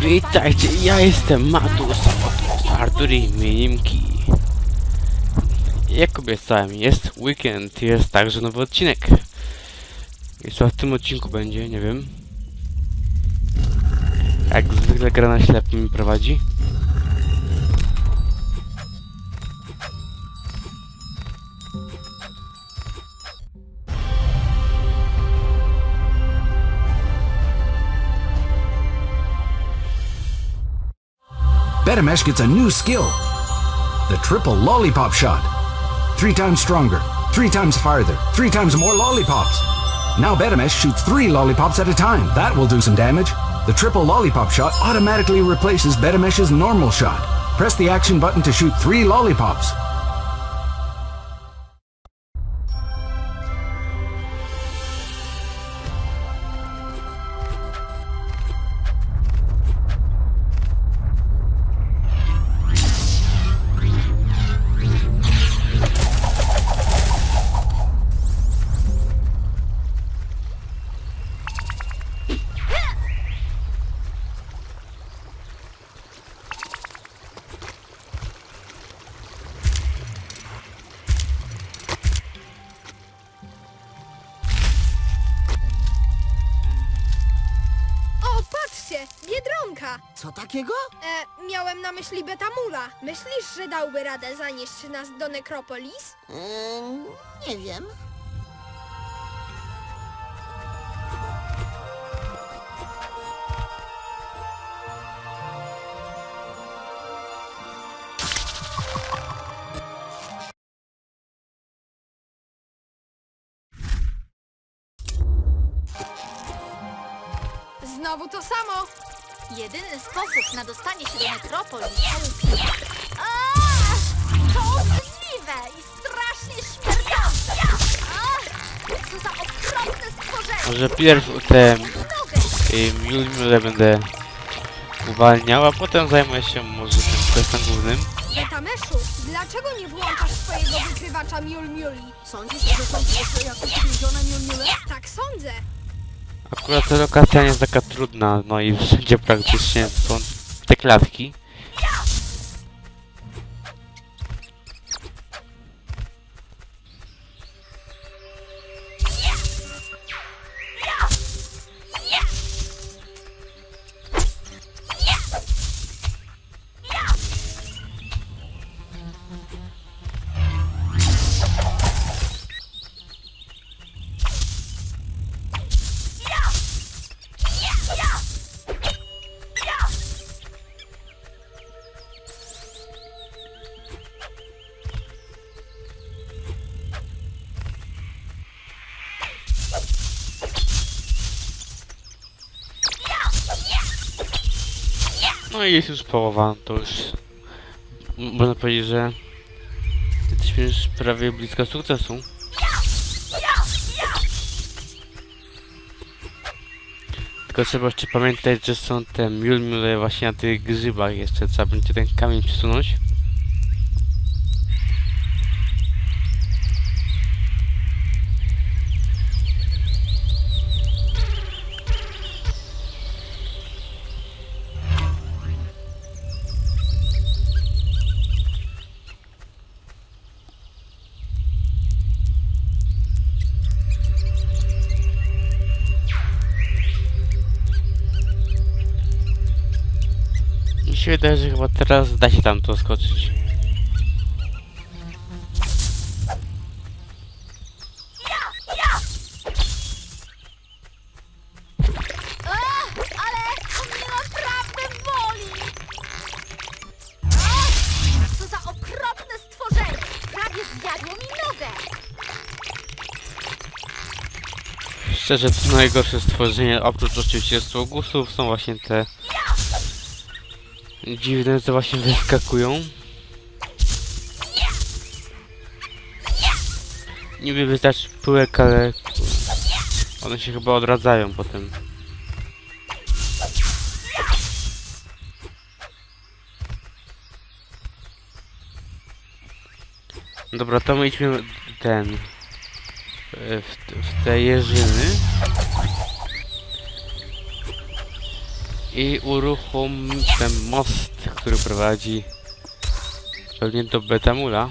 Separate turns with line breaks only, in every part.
Witajcie, ja jestem Matus, Artur i Minimki. Jak obiecałem, jest weekend, jest także nowy odcinek. I co w tym odcinku będzie, nie wiem. Jak zwykle gra na ślepo mi prowadzi.
Betamesh gets a new skill. The triple lollipop shot. Three times stronger, three times farther, three times more lollipops. Now Betamesh shoots three lollipops at a time. That will do some damage. The triple lollipop shot automatically replaces Betamesh's normal shot. Press the action button to shoot three lollipops.
Biedronka!
Co takiego?
E, miałem na myśli Betamula. Myślisz, że dałby radę zanieść nas do Nekropolis?
Ym, nie wiem.
Znowu to samo!
Jedyny sposób na dostanie się do metropolii to! To obrzydliwe i strasznie śmierdzące! Aaa! Co za okropne stworzenie!
Może pierw te y, Miulmule będę uwalniał, a potem zajmę się może tym questem głównym.
Betameszu, dlaczego nie włączasz swojego wykrywacza Miul Miuli?
Sądzisz, że są tu jeszcze jakieś więzione?
Tak sądzę.
Akurat ta lokacja nie jest taka trudna, no i wszędzie praktycznie są te klatki. No jest już połowa, to już można powiedzieć, że jesteśmy już prawie blisko sukcesu. Tylko trzeba jeszcze pamiętać, że są te miul właśnie na tych grzybach jeszcze, trzeba będzie ten kamień przesunąć. Wydaje, że chyba teraz da się tam to skoczyć.
Aaa! Ale to mnie naprawdę boli! Aaa! Co za okropne stworzenie! Prawie zjadło mi nogę!
Szczerze, to najgorsze stworzenie, oprócz oczywiście sługusów, są właśnie te dziwne, co właśnie wyskakują. Niby wystarczy pyłek, ale one się chyba odradzają potem. Dobra, to my idźmy ten w, w te jeżyny. I uruchom ten most, który prowadzi pewnie do Betamula.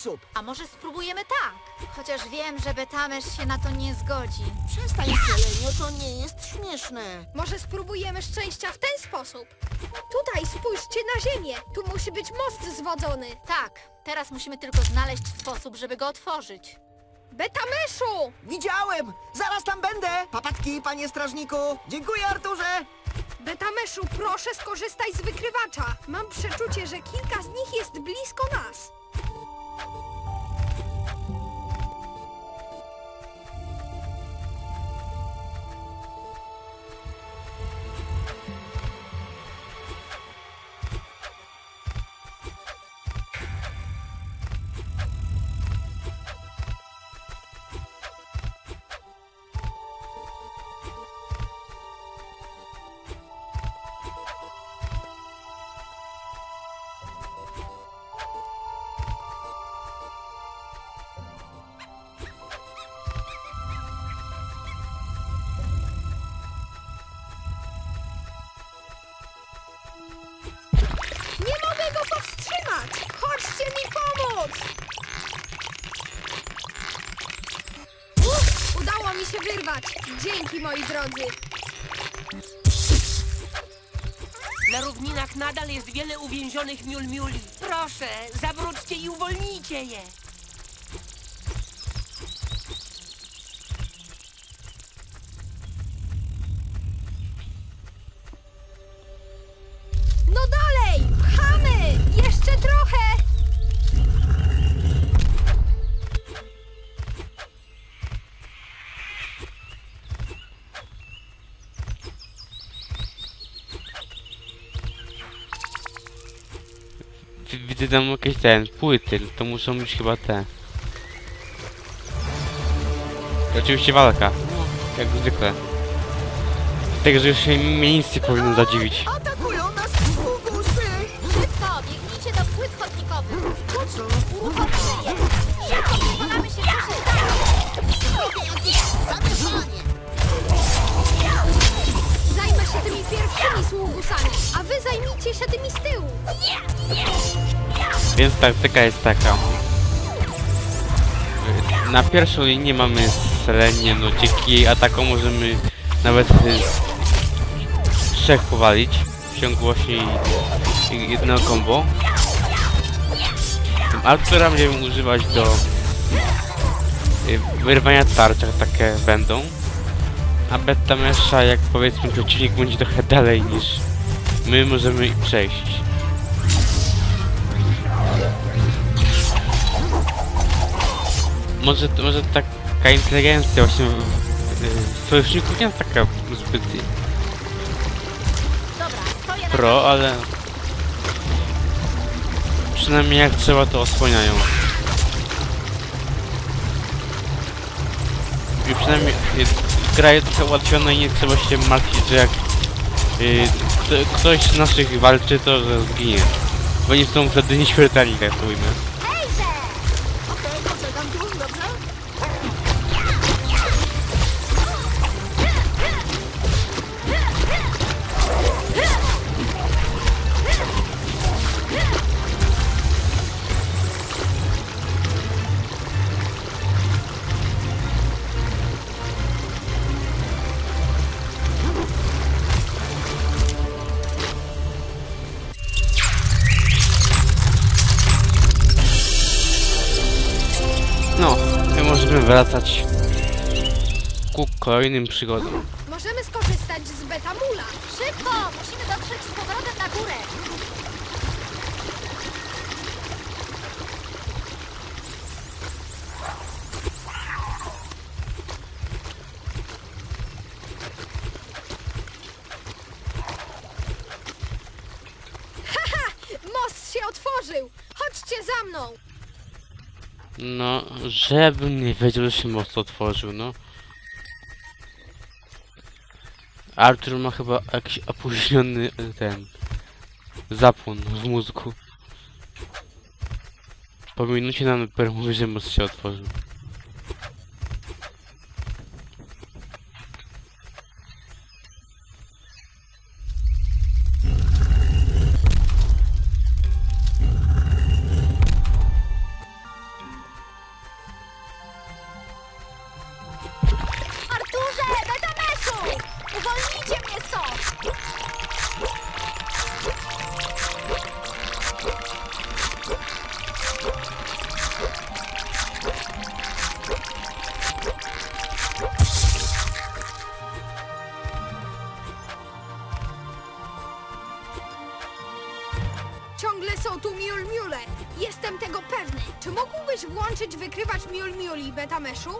Sposób.
A może spróbujemy tak? Chociaż wiem, że Betamesz się na to nie zgodzi.
Przestań, Selenio, to nie jest śmieszne.
Może spróbujemy szczęścia w ten sposób? Tutaj spójrzcie na ziemię. Tu musi być most zwodzony.
Tak, teraz musimy tylko znaleźć sposób, żeby go otworzyć.
Betameszu!
Widziałem! Zaraz tam będę! Papatki, panie strażniku! Dziękuję, Arturze!
Betameszu, proszę skorzystaj z wykrywacza. Mam przeczucie, że kilka z nich jest blisko nas. Dzięki, moi drodzy.
Na równinach nadal jest wiele uwięzionych miul-miuli. Proszę, zawróćcie i uwolnijcie je.
Widzę tam jakieś ten, płyty, to muszą być chyba te. I oczywiście walka, jak zwykle. Tego, że już się mnie nic nie powinno zadziwić.
Się
tymi pierwszymi sługusami, a wy zajmijcie się tymi z tyłu.
Więc taktyka jest taka. Na pierwszą linię mamy Selenię, no dzięki jej atakom możemy nawet y, trzech powalić w ciągu właśnie i- jednego combo. Artura będziemy używać do y, wyrwania tarcz, takie będą. A Beta Mesha, jak powiedzmy przeciwnik będzie trochę dalej niż my możemy przejść. Może, może taka inteligencja właśnie y, sojuszników nie jest taka zbyt pro, ale przynajmniej jak trzeba to osłaniają. I przynajmniej y, gra jest ułatwiona i nie trzeba się martwić, że jak y, kto, ktoś z naszych walczy, to że zginie. Bo nie są wtedy nieśmiertelni, tak powiedzmy.
Hejże!
Wracać ku kolejnym przygodom.
Możemy skorzystać z Betamula.
Szybko! Musimy dotrzeć z powrotem na górę.
Most się otworzył! Chodźcie za mną!
No, żebym nie wiedział, że się most otworzył, no. Arthur ma chyba jakiś opóźniony e, ten zapłon w mózgu. Po minucie nam mówi, że most się otworzył.
Włączyć wykrywacz Miul Miuli, Betameszu?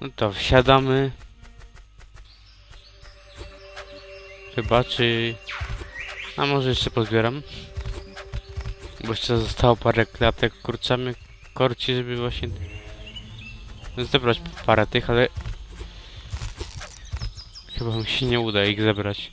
No to wsiadamy. Chyba, czy... A może jeszcze pozbieram? Bo jeszcze zostało parę klatek kurczamy korci, żeby właśnie zebrać parę tych, ale chyba mi się nie uda ich zebrać.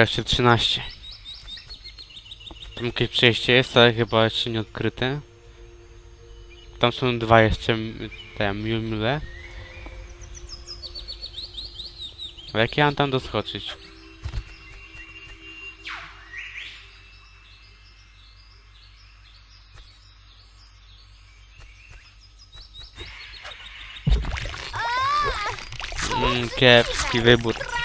Dobra, jeszcze 13. Tam jakieś przejście jest, ale chyba jeszcze nie odkryte. Tam są dwa jeszcze te miumle. Ale jak ja mam tam doskoczyć? Mm, kiepski wybór.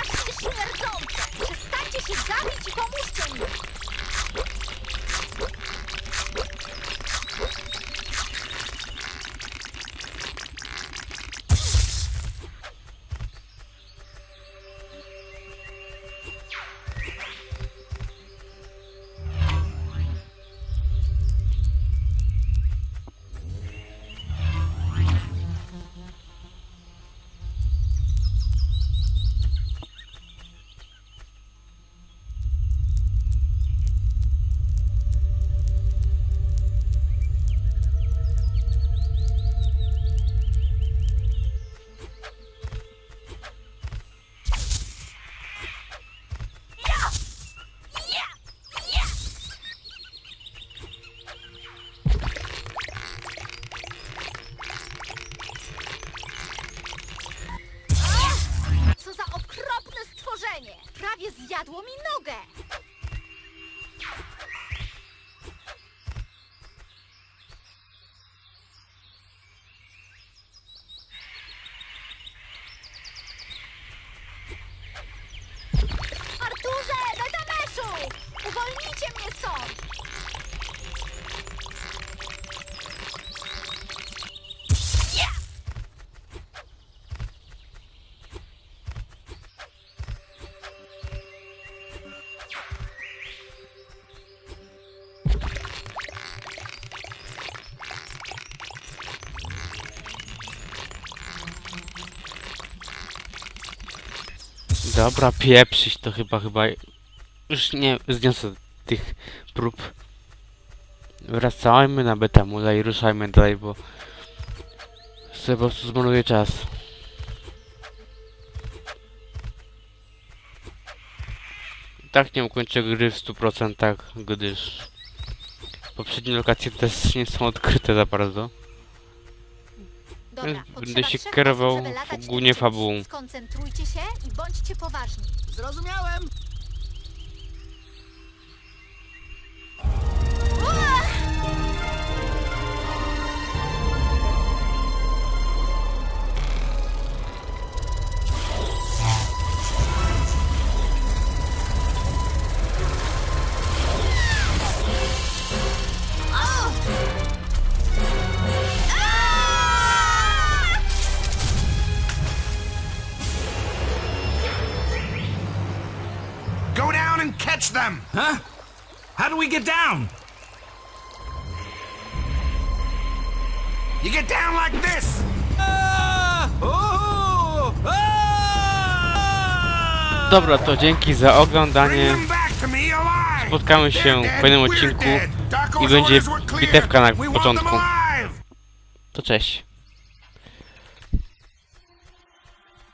Dobra, pieprzyć to chyba, chyba... Już nie zniosę tych prób. Wracajmy na Betamula i ruszajmy dalej, bo... sobie po prostu zmarnuję czas. tak nie ukończę gry w 100%, gdyż poprzednie lokacje też nie są odkryte za bardzo.
Dobra,
Więc
potrzeba
będę się
trzech
kierował
osób, żeby latać
głównie fabułą.
Skoncentrujcie się i bądźcie poważni.
Zrozumiałem.
And catch them! Huh? How do we get down? You get down like this!
Dobra, to dzięki za oglądanie. Spotkamy się w kolejnym odcinku i będzie bitewka na początku. To cześć.